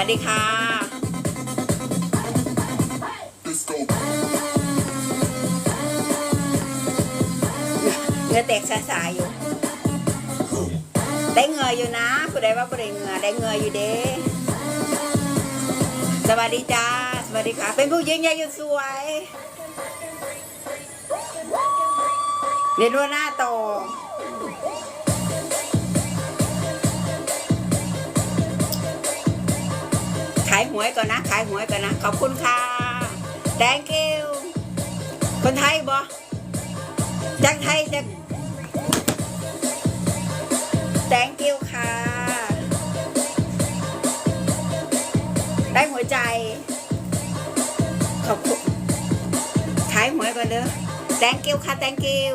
วัสดีค่ะเงือแตกสายๆอยู่ ได้เงืออยู่นะผู้ใดว่าผู้ใดเงือได้เงืออยู่เด้สวัสดีจ้า สวัสดีค่ะ เป็นผู้หญิงยังอยู่สวยเรียนว่าหน้าโตายหวยก่อนนะ ขายหวยก่อนนะ ขอบคุณค่ะ thank you คนไทยบ่จากไทยจาก thank you ค่ะ ได้หัวใจ ขอบคุณ ขายหวยก่อนเด้อ thank you ค่ะ thank you